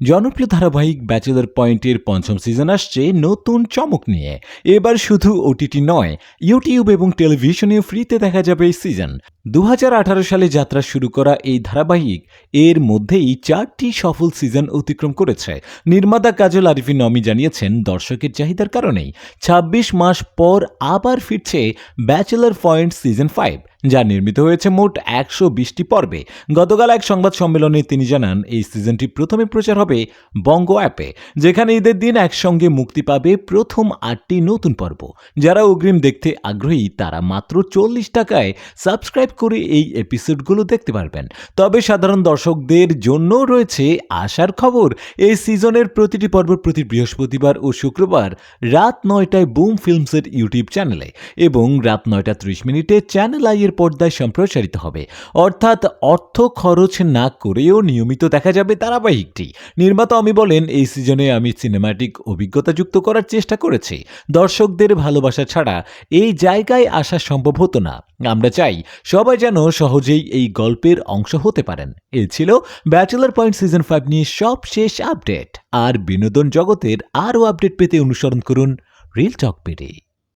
জনপ্রিয় ধারাবাহিক ব্যাচেলার পয়েন্টের পঞ্চম সিজন আসছে নতুন চমক নিয়ে। এবার শুধু ওটিটি নয় ইউটিউব এবং টেলিভিশনে ফ্রিতে দেখা যাবে এই সিজন দু হাজার আঠারো সালে যাত্রা শুরু করা এই ধারাবাহিক, এর মধ্যেই চারটি সফল সিজন অতিক্রম করেছে। নির্মাতা কাজল আরিফিন নমি জানিয়েছেন, দর্শকের চাহিদার কারণেই ২৬ মাস পর আবার ফিরছে ব্যাচেলার পয়েন্ট সিজন ফাইভ, যা নির্মিত হয়েছে মোট একশো বিশটি পর্বে। গতকাল এক সংবাদ সম্মেলনে তিনি জানান, এই সিজনটি প্রথমে প্রচার হবে বঙ্গ অ্যাপে, যেখানে ঈদের দিন একসঙ্গে মুক্তি পাবে প্রথম আটটি নতুন পর্ব। যারা অগ্রিম দেখতে আগ্রহী, তারা মাত্র চল্লিশ টাকায় সাবস্ক্রাইব করে এই এপিসোডগুলো দেখতে পারবেন। তবে সাধারণ দর্শকদের জন্য রয়েছে আশার খবর। এই সিজনের প্রতিটি পর্ব প্রতি বৃহস্পতিবার ও শুক্রবার রাত নয়টায় বুম ফিল্মসের ইউটিউব চ্যানেলে এবং রাত নয়টা ত্রিশ মিনিটে চ্যানেল আই এর পর্দায় সম্প্রসারিত হবে। অর্থাৎ অর্থ খরচ না করেও নিয়মিত দেখা যাবে ধারাবাহিকটি। নির্মাতা আমি বলেন, এই সিজনে আমি সিনেমাটিক অভিজ্ঞতা যুক্ত করার চেষ্টা করেছি। দর্শকদের ভালোবাসা ছাড়া এই জায়গায় আসা সম্ভব হতো না। আমরা চাই সবাই যেন সহজেই এই গল্পের অংশ হতে পারেন। এ ছিল ব্যাচেলার পয়েন্ট সিজন ফাইভ নিয়ে সব শেষ আপডেট। আর বিনোদন জগতের আরও আপডেট পেতে অনুসরণ করুন রিল টক পেটে